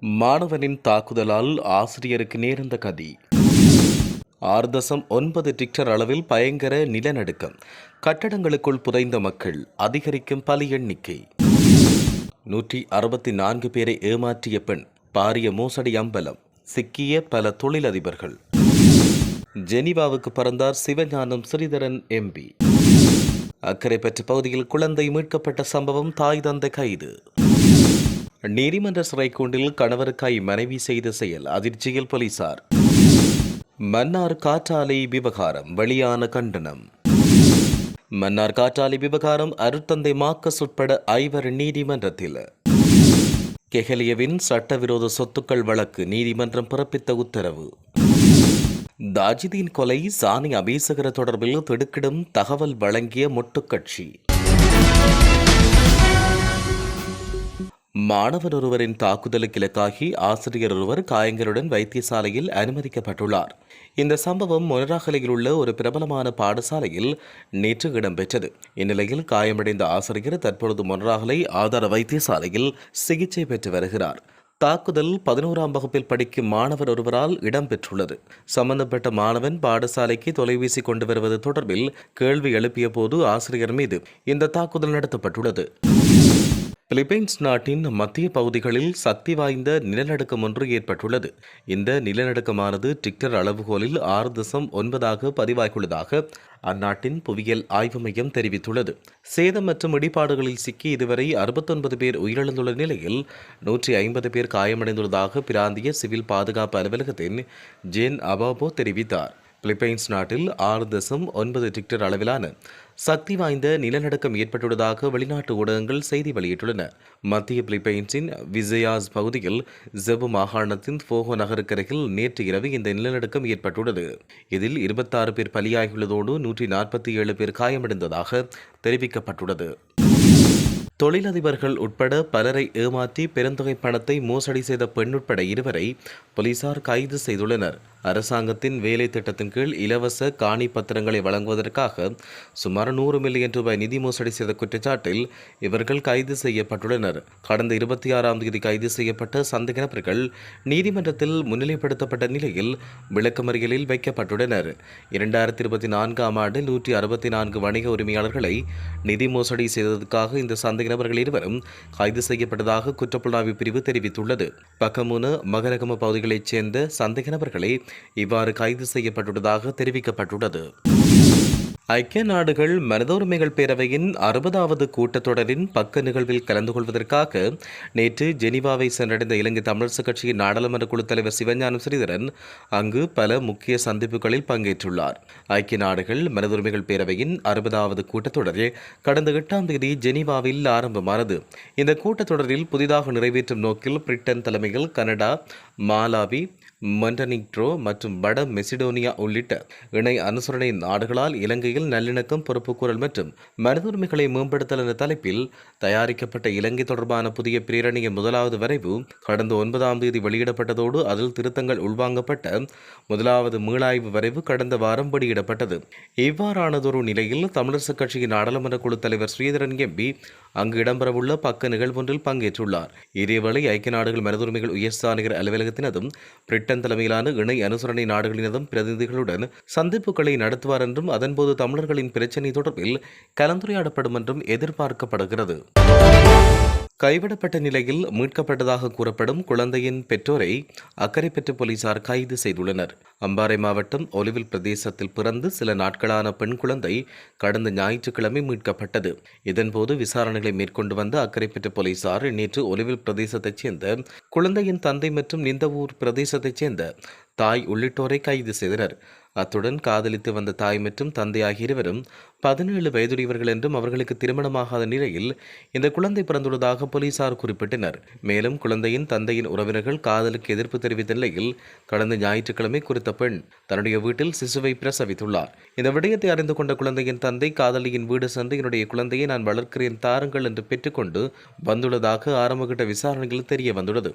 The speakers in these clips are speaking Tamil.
மாணவனின் தாக்குதலால் ஆசிரியருக்கு நேர்ந்த கதி. ஆறு தசம் ஒன்பது டிக்டர் அளவில் பயங்கர நிலநடுக்கம். கட்டடங்களுக்குள் புதைந்த மக்கள் அதிகரிக்கும் பலி எண்ணிக்கை. நூற்றி அறுபத்தி நான்கு பேரை ஏமாற்றிய பெண் பாரிய மோசடி அம்பலம் சிக்கிய பல தொழிலதிபர்கள். ஜெனிவாவுக்கு பறந்தார் சிவஞானம் ஸ்ரீதரன் எம்பி. அக்கரைப்பற்று பகுதியில் குழந்தை மீட்கப்பட்ட சம்பவம் தாய் தந்தை கைது. நீதிமன்ற சிறைக்கூண்டில் கணவருக்காய் மனைவி செய்த செயல் அதிர்ச்சியில் போலீசார். மன்னார் காற்றாலை விவகாரம் வெளியான கண்டனம். மன்னார் காற்றாலை விவகாரம் அருத்தந்தை மாக்கஸ் உட்பட ஐவர் நீதிமன்றத்தில். கெஹலியவின் சட்டவிரோத சொத்துக்கள் வழக்கு நீதிமன்றம் பிறப்பித்த உத்தரவு. தாஜிதீன் கொலை சானி அபீசகர தொடர்பில் திடுக்கிடும் தகவல் வழங்கிய மொட்டுக்கட்சி மாணவர் ஒருவரின் தாக்குதலுக்கு இலக்காகி ஆசிரியர் ஒருவர் காயங்களுடன் வைத்தியசாலையில் அனுமதிக்கப்பட்டுள்ளார். இந்த சம்பவம் மொனராகலையில் உள்ள ஒரு பிரபலமான பாடசாலையில் நேற்று இடம்பெற்றது. இந்நிலையில் காயமடைந்த ஆசிரியர் தற்பொழுது மொனராகலை ஆதார வைத்தியசாலையில் சிகிச்சை பெற்று வருகிறார். தாக்குதல் பதினோராம் வகுப்பில் படிக்கும் மாணவர் ஒருவரால் இடம்பெற்றுள்ளது. சம்பந்தப்பட்ட மாணவன் பாடசாலைக்கு தொலைபேசி கொண்டு வருவது தொடர்பில் கேள்வி எழுப்பிய போது ஆசிரியர் மீது இந்த தாக்குதல் நடத்தப்பட்டுள்ளது. பிலிப்பைன்ஸ் நாட்டின் மத்திய பகுதிகளில் சக்தி வாய்ந்த நிலநடுக்கம் ஒன்று ஏற்பட்டுள்ளது. இந்த நிலநடுக்கமானது டிக்டர் அளவுகோலில் ஆறு தசம் ஒன்பதாக பதிவாகியுள்ளதாக அந்நாட்டின் புவியியல் ஆய்வு மையம் தெரிவித்துள்ளது. சேதம் மற்றும் இடிபாடுகளில் சிக்கி இதுவரை அறுபத்தொன்பது பேர் உயிரிழந்துள்ள நிலையில் நூற்றி ஐம்பது பேர் காயமடைந்துள்ளதாக பிராந்திய சிவில் பாதுகாப்பு அலுவலகத்தின் ஜேன் அபாபோ தெரிவித்தார். பிலிப்பைன்ஸ் நாட்டில் ஆறு தசம் ஒன்பது டிக்டர் அளவிலான சக்தி வாய்ந்த நிலநடுக்கம் ஏற்பட்டுள்ளதாக வெளிநாட்டு ஊடகங்கள் செய்தி வெளியிட்டுள்ளன. மத்திய பிலிப்பைன்ஸின் விஜயாஸ் பகுதியில் ஜெபு மாகாணத்தின் ஃபோகோ நகருக்கருகில் நேற்று இரவு இந்த நிலநடுக்கம் ஏற்பட்டுள்ளது. இதில் இருபத்தாறு பேர் பலியாகியுள்ளதோடு நூற்றி நாற்பத்தி ஏழு பேர் காயமடைந்ததாக தெரிவிக்கப்பட்டுள்ளது. தொழிலதிபர்கள் உட்பட பலரை ஏமாற்றி பெருந்தொகை பணத்தை மோசடி செய்த பெண் உட்பட இருவரை போலீசார் கைது செய்துள்ளனர். அரசாங்கத்தின் வேலை திட்டத்தின் கீழ் இலவச காணி பத்திரங்களை வழங்குவதற்காக சுமார் நூறு மில்லியன் ரூபாய் நிதி மோசடி செய்த குற்றச்சாட்டில் இவர்கள் கைது செய்யப்பட்டுள்ளனர். கடந்த இருபத்தி ஆறாம் தேதி கைது செய்யப்பட்ட சந்தேக நபர்கள் நீதிமன்றத்தில் முன்னிலைப்படுத்தப்பட்ட நிலையில் விளக்கமறியலில் வைக்கப்பட்டுள்ளனர். இரண்டாயிரத்தி இருபத்தி நான்காம் ஆண்டு நூற்றி அறுபத்தி நான்கு வணிக உரிமையாளர்களை நிதி மோசடி செய்ததற்காக இந்த சந்தேக நபர்கள் இருவரும் கைது செய்யப்பட்டதாக குற்றப்புலனாய்வு பிரிவு தெரிவித்துள்ளது. பக்கமுன மகரகம பகுதிகளைச் சேர்ந்த சந்தேக நபர்களே இவ்வாறு கைது செய்யப்பட்டுள்ளதாக தெரிவிக்கப்பட்டுள்ளது. ஐக்கிய நாடுகள் மனித உரிமைகள் பேரவையின் அறுபதாவது கூட்டத்தொடரின் பக்க நிகழ்வில் கலந்து கொள்வதற்காக நேற்று ஜெனீவாவை சென்றடைந்த இலங்கை தமிழரசுக் கட்சியின் நாடாளுமன்ற குழு தலைவர் சிவஞானம் ஸ்ரீதரன் அங்கு பல முக்கிய சந்திப்புகளில் பங்கேற்றுள்ளார். ஐக்கிய நாடுகள் மனித உரிமைகள் பேரவையின் அறுபதாவது கூட்டத்தொடர் கடந்த எட்டாம் தேதி ஜெனீவாவில் ஆரம்பமானது. இந்த கூட்டத்தொடரில் புதிதாக நிறைவேற்றும் நோக்கில் பிரிட்டன் தலைமையில் கனடா மாலாவி மண்டனிக்ட்ரோ மற்றும் வட மெசிடோனியா உள்ளிட்ட இணை அனுசரணை நாடுகளால் இலங்கையில் நல்லிணக்கம் பொறுப்புக்கூறல் மற்றும் மனித உரிமைகளை மேம்படுத்தல் என்ற தலைப்பில் தயாரிக்கப்பட்ட இலங்கை தொடர்பான புதிய பிரேரணியின் முதலாவது வரைவு கடந்த ஒன்பதாம் தேதி வெளியிடப்பட்டதோடு அதில் திருத்தங்கள் உள்வாங்கப்பட்ட முதலாவது மீளாய்வு வரைவு கடந்த வாரம் வெளியிடப்பட்டது. இவ்வாறானதொரு நிலையில் தமிழரசுக் கட்சியின் நாடாளுமன்ற குழு தலைவர் ஸ்ரீதரன் எம்பி அங்கு இடம்பெறவுள்ள பக்க நிகழ்வொன்றில் பங்கேற்றுள்ளார். இதேவேளை ஐக்கிய நாடுகள் மனதுரிமைகள் உயர்ஸ்தானிகர் அலுவலகத்தினதும் பிரிட்டன் தலைமையிலான இணை அனுசரணை நாடுகளினதும் பிரதிநிதிகளுடன் சந்திப்புகளை நடத்துவார் என்றும் அதன்போது தமிழர்களின் பிரச்சினை தொடர்பில் கலந்துரையாடப்படும் என்றும் எதிர்பார்க்கப்படுகிறது. கைவிடப்பட்ட நிலையில் மீட்கப்பட்டதாக கூறப்படும் குழந்தையின் பெற்றோரை அக்கரைப்பற்று போலீசார் கைது செய்துள்ளனர். அம்பாறை மாவட்டம் ஒலிவில் பிரதேசத்தில் பிறந்து சில நாட்களான பெண் குழந்தை கடந்த ஞாயிற்றுக்கிழமை மீட்கப்பட்டது. இதன்போது விசாரணைகளை மேற்கொண்டு வந்த அக்கரைப்பற்று போலீசார் நேற்று ஒலிவில் பிரதேசத்தைச் சேர்ந்த குழந்தையின் தந்தை மற்றும் நிந்தவூர் பிரதேசத்தைச் சேர்ந்த தாய் உள்ளிட்டோரை கைது செய்தனர். அத்துடன் காதலித்து வந்த தாய் மற்றும் தந்தை ஆகிய இருவரும் பதினேழு வயதுடையவர்கள் என்றும் அவர்களுக்கு திருமணமாகாத நிலையில் இந்த குழந்தை பிறந்துள்ளதாக போலீசார் குறிப்பிட்டனர். மேலும் குழந்தையின் தந்தையின் உறவினர்கள் காதலுக்கு எதிர்ப்பு தெரிவித்த நிலையில் கடந்த ஞாயிற்றுக்கிழமை குறித்த பெண் தன்னுடைய வீட்டில் சிசுவை பிரசவித்துள்ளார். இந்த விடயத்தை அறிந்து கொண்ட குழந்தையின் தந்தை காதலியின் வீடு சென்று என்னுடைய குழந்தையை நான் வளர்க்கிறேன் தாருங்கள் என்று பெற்றுக்கொண்டு வந்துள்ளதாக ஆரம்பகட்ட விசாரணையில் தெரிய வந்துள்ளது.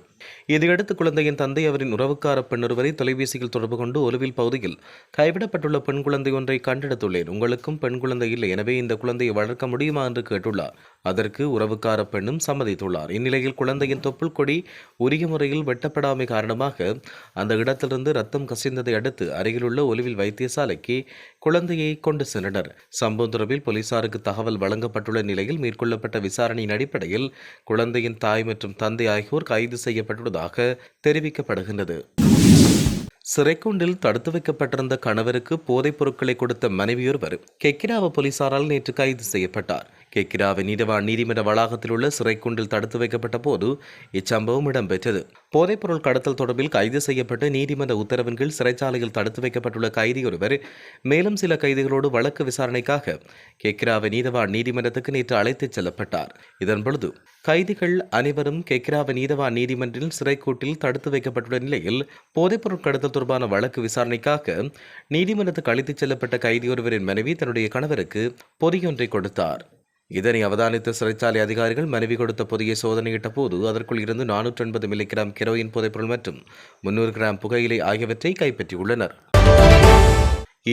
இதையடுத்து குழந்தையின் தந்தை அவரின் உறவுக்கார பெண் ஒருவரை தொலைபேசியில் தொடர்பு கொண்டு ஒலுவில் பகுதியில் கைவிடப்பட்டுள்ள பெண் குழந்தை ஒன்றை கண்டெடுத்துள்ளேன். உங்களுக்கும் பெண் குழந்தை இல்லை. எனவே இந்த குழந்தையை வளர்க்க முடியுமா என்று கேட்டுள்ளார். அதற்கு உறவுக்கார பெண்ணும் சம்மதித்துள்ளார். இந்நிலையில் குழந்தையின் தொப்புள் கொடி உரிய முறையில் வெட்டப்படாமை காரணமாக அந்த இடத்திலிருந்து ரத்தம் கசிந்ததை அடுத்து அருகிலுள்ள ஒலிவில் வைத்தியசாலைக்கு குழந்தையை கொண்டு சென்றனர். சம்பவம் தொடர்பில் போலீசாருக்கு தகவல் வழங்கப்பட்டுள்ள நிலையில் மேற்கொள்ளப்பட்ட விசாரணையின் அடிப்படையில் குழந்தையின் தாய் மற்றும் தந்தை ஆகியோர் கைது செய்யப்பட்டுள்ளதாக தெரிவிக்கப்படுகின்றது. சிறைக்குண்டில் தடுத்து வைக்கப்பட்டிருந்த கணவருக்கு போதைப் பொருட்களை கொடுத்த மனைவியொருவர் கெக்கிராவ போலீசாரால் நேற்று கைது செய்யப்பட்டார். கெக்கிராவ நீதவான் நீதிமன்ற வளாகத்தில் உள்ள சிறைக்குண்டில் தடுத்து வைக்கப்பட்ட போது இச்சம்பவம் இடம்பெற்றது. போதைப்பொருள் கடத்தல் தொடர்பில் கைது செய்யப்பட்டு நீதிமன்ற உத்தரவின் கீழ் சிறைச்சாலையில் தடுத்து வைக்கப்பட்டுள்ள கைதியொருவர் மேலும் சில கைதிகளோடு வழக்கு விசாரணைக்காக கெக்கிராவ நீதவான் நீதிமன்றத்துக்கு நேற்று அழைத்துச் செல்லப்பட்டார். இதன்பொழுது கைதிகள் அனைவரும் கெக்கிராவ நீதவான் நீதிமன்றில் சிறைக்கூட்டில் தடுத்து வைக்கப்பட்டுள்ள நிலையில் போதைப்பொருள் கடத்தல் தொடர்பான வழக்கு விசாரணைக்காக நீதிமன்றத்துக்கு அழைத்துச் செல்லப்பட்ட கைதியொருவரின் மனைவி தன்னுடைய கணவருக்கு பொதியொன்றை கொடுத்தார். இதனை அவதானித்த சிறைச்சாலை அதிகாரிகள் மனைவி கொடுத்த புதிய சோதனையிட்ட போது அதற்குள் இருந்து நானூற்றி எண்பது மில்லிகிராம் கெரோயின் போதைப்பொருள் மற்றும் முன்னூறு கிராம் புகையிலை ஆகியவற்றை கைப்பற்றியுள்ளனர்.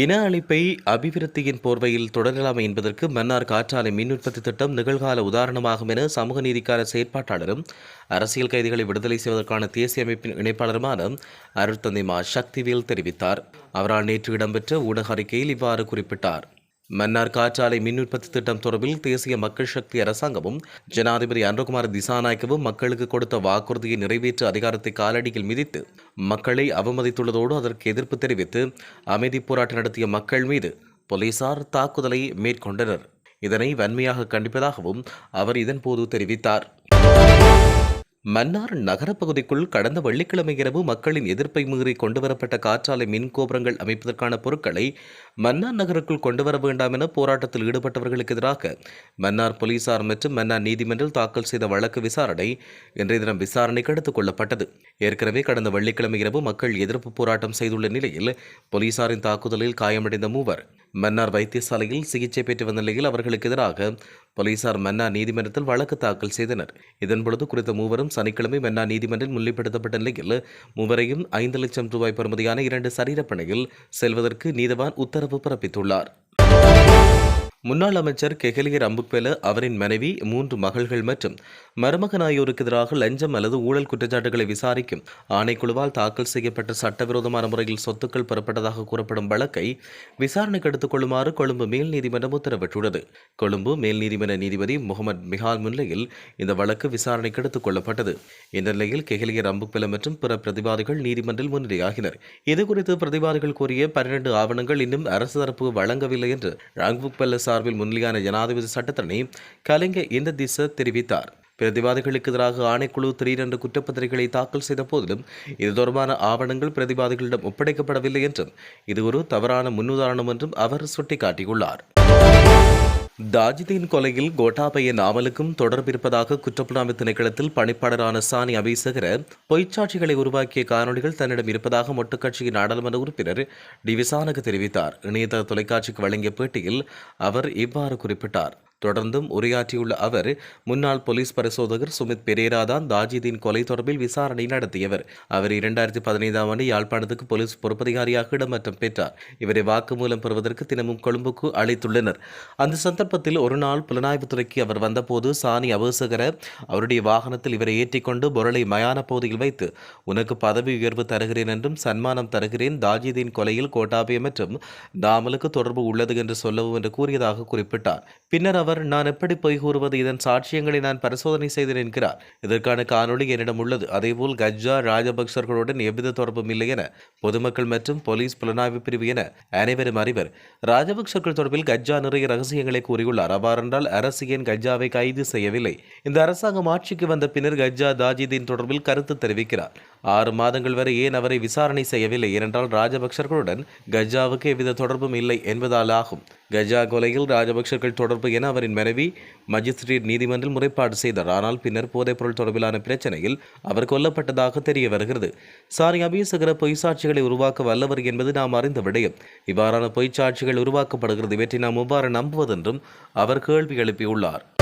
இன அழிப்பை அபிவிருத்தியின் போர்வையில் தொடரலாமை என்பதற்கு மன்னார் காற்றாலை மின் உற்பத்தி திட்டம் நிகழ்கால உதாரணமாகும் என சமூக நீதிக்கான செயற்பாட்டாளரும் அரசியல் கைதிகளை விடுதலை செய்வதற்கான தேசிய அமைப்பின் இணைப்பாளருமான அருட்தந்தை மா சக்திவேல் தெரிவித்தார். அவரால் நேற்று இடம்பெற்ற ஊடக அறிக்கையில் இவ்வாறு குறிப்பிட்டார். மன்னார் காற்றாலை மின் உற்பத்தி திட்டம் தொடர்பில் தேசிய மக்கள் சக்தி அரசாங்கமும் ஜனாதிபதி அன்றகுமார் திசாநாயக்கவும் மக்களுக்கு கொடுத்த வாக்குறுதியை நிறைவேற்ற அதிகாரத்தை காலடியில் மிதித்து மக்களை அவமதித்துள்ளதோடு அதற்கு எதிர்ப்பு தெரிவித்து அமைதி போராட்டம் நடத்திய மக்கள் மீது போலீசார் தாக்குதலை மேற்கொண்டனர். இதனை வன்மையாக கண்டிப்பதாகவும் அவர் இதன்போது தெரிவித்தார். மன்னார் நகரப்பகுதிக்குள் கடந்த வெள்ளிக்கிழமை இரவு மக்களின் எதிர்ப்பை மீறி கொண்டுவரப்பட்ட காற்றாலை மின் கோபுரங்கள் அமைப்பதற்கான பொருட்களை மன்னார் நகருக்குள் கொண்டுவர வேண்டாம் என போராட்டத்தில் ஈடுபட்டவர்களுக்கு எதிராக மன்னார் போலீசார் மற்றும் மன்னார் நீதிமன்றில் தாக்கல் செய்த வழக்கு விசாரணை இன்றைய தினம் விசாரணைக்கு எடுத்துக் கொள்ளப்பட்டது. ஏற்கனவே கடந்த வெள்ளிக்கிழமை இரவு மக்கள் எதிர்ப்பு போராட்டம் செய்துள்ள நிலையில் போலீசாரின் தாக்குதலில் காயமடைந்த மூவர் மன்னார் வைத்தியசாலையில் சிகிச்சை பெற்று வந்த நிலையில் அவர்களுக்கு எதிராக போலீசார் மன்னார் நீதிமன்றத்தில் வழக்கு தாக்கல் செய்தனர். இதன்பொழுது குறித்த மூவரும் சனிக்கிழமை மன்னார் நீதிமன்றில் முன்னிலைப்படுத்தப்பட்ட நிலையில் மூவரையும் ஐந்து லட்சம் ரூபாய் பெறுமதியான இரண்டு சரீரப்பணையில் செல்வதற்கு நீதவான் உத்தரவு பிறப்பித்துள்ளார். முன்னாள் அமைச்சர் கெகலியர் அம்புக்வெல அவரின் மனைவி மூன்று மகள்கள் மற்றும் மருமகன் ஆகியோருக்கு எதிராக லஞ்சம் அல்லது ஊழல் குற்றச்சாட்டுகளை விசாரிக்கும் ஆணைக்குழுவால் தாக்கல் செய்யப்பட்ட சட்டவிரோதமான முறையில் சொத்துக்கள் பெறப்பட்டதாக கூறப்படும் வழக்கை விசாரணைக்கு எடுத்துக் கொள்ளுமாறு கொழும்பு மேல் நீதிமன்றம் உத்தரவிட்டுள்ளது. கொழும்பு மேல் நீதிமன்ற நீதிபதி முகமது மிஹால் முன்னிலையில் இந்த வழக்கு விசாரணைக்கு எடுத்துக் கொள்ளப்பட்டது. இந்த நிலையில் கெகலியர் அம்புக்வெல மற்றும் பிற பிரதிவாதிகள் நீதிமன்றில் முன்னிலையாகினர் இதுகுறித்து பிரதிவாதிகள் கூறிய பன்னிரண்டு ஆவணங்கள் இன்னும் அரசு தரப்பு வழங்கவில்லை என்று ராங்புக்வெல்ல சார்பில் முன்னிலையான ஜனாதிபதி சட்டத்தரணி கலிங்க இந்த திச தெரிவித்தார். பிரதிவாதிகளுக்கு எதிராக ஆணைக்குழு திடீரென்று குற்றப்பத்திரிகைகளை தாக்கல் செய்த போதிலும் இது தொடர்பான ஆவணங்கள் பிரதிவாதிகளிடம் ஒப்படைக்கப்படவில்லை என்றும் இது ஒரு தவறான முன்னுதாரணம் என்றும் அவர் சுட்டிக்காட்டியுள்ளார். தாஜிதீன் கொலையில் கோட்டாபய நாவலுக்கும் தொடர்பிருப்பதாக குற்றப்புலனாய்வு திணைக்களத்தில் பணிப்பாளரான சாணி அபிசகர பொய்ச்சாட்சிகளை உருவாக்கிய காணொலிகள் தன்னிடம் இருப்பதாக மொட்டுக்கட்சியின் நாடாளுமன்ற உறுப்பினர் டி விசானக தெரிவித்தார். இணையதள தொலைக்காட்சிக்கு வழங்கிய பேட்டியில் அவர் இவ்வாறு குறிப்பிட்டார். தொடர்ந்தும் உரையாற்றியுள்ள அவர் முன்னாள் போலீஸ் பரிசோதகர் சுமித் பெரேரா தான் தாஜிதீன் கொலை தொடர்பில் விசாரணை நடத்தியவர். அவர் இரண்டாயிரத்தி பதினைந்தாம் ஆண்டு யாழ்ப்பாணத்துக்கு போலீஸ் பொறுப்பதிகாரியாக இடமாற்றம் பெற்றார். இவரை வாக்குமூலம் பெறுவதற்கு தினமும் கொழும்புக்கு அழைத்துள்ளனர். அந்த சந்தர்ப்பத்தில் ஒரு நாள் புலனாய்வுத்துறைக்கு அவர் வந்தபோது சாணி அபசகர அவருடைய வாகனத்தில் இவரை ஏற்றிக்கொண்டு பொருளை மயான பகுதியில் வைத்து உனக்கு பதவி உயர்வு தருகிறேன் என்றும் சன்மானம் தருகிறேன். தாஜிதீன் கொலையில் கோட்டாபயம் மற்றும் தாமலுக்கு தொடர்பு உள்ளது என்று சொல்லவும் என்று கூறியதாக குறிப்பிட்டார். பின்னர் அவர் நான் எப்படி பொய் கூறுவது? இதன் சாட்சியங்களை நான் பரிசோதனை செய்தேன் என்கிறார். இதற்கான காணொளி என்னிடம் உள்ளது. அதேபோல் கஜ்ஜா ராஜபக்சர்களுடன் எவ்வித தொடர்பும் இல்லை என பொதுமக்கள் மற்றும் போலீஸ் புலனாய்வு பிரிவு என அனைவரும் அறிவர். ராஜபக்சர்கள் தொடர்பில் கஜ்ஜா நிறைய ரகசியங்களை கூறியுள்ளார். அவ்வாறென்றால் அரசு ஏன் கஜ்ஜாவை கைது செய்யவில்லை? இந்த அரசாங்கம் ஆட்சிக்கு வந்த பின்னர் கஜ்ஜா தாஜிதீன் தொடர்பில் கருத்து தெரிவிக்கிறார். ஆறு மாதங்கள் வரை ஏன் அவரை விசாரணை செய்யவில்லை? ஏனென்றால் ராஜபக்சர்களுடன் கஜாவுக்கு எவ்வித தொடர்பும் இல்லை என்பதால் ஆகும். கஜா கொலையில் ராஜபக்சர்கள் தொடர்பு என அவரின் மனைவி மஜிஸ்ட்ரேட் நீதிமன்றில் முறைப்பாடு செய்தார். ஆனால் பின்னர் போதைப்பொருள் தொடர்பிலான பிரச்சனையில் அவர் கொல்லப்பட்டதாக தெரிய வருகிறது. சாரி அபியசகர பொய் சாட்சிகளை உருவாக்க வல்லவர் என்பது நாம் அறிந்த விடயம். இவ்வாறான பொய்ச்சாட்சிகள் உருவாக்கப்படுகிறது. இவற்றை நாம் எவ்வாறு நம்புவதென்றும் அவர் கேள்வி எழுப்பியுள்ளார்.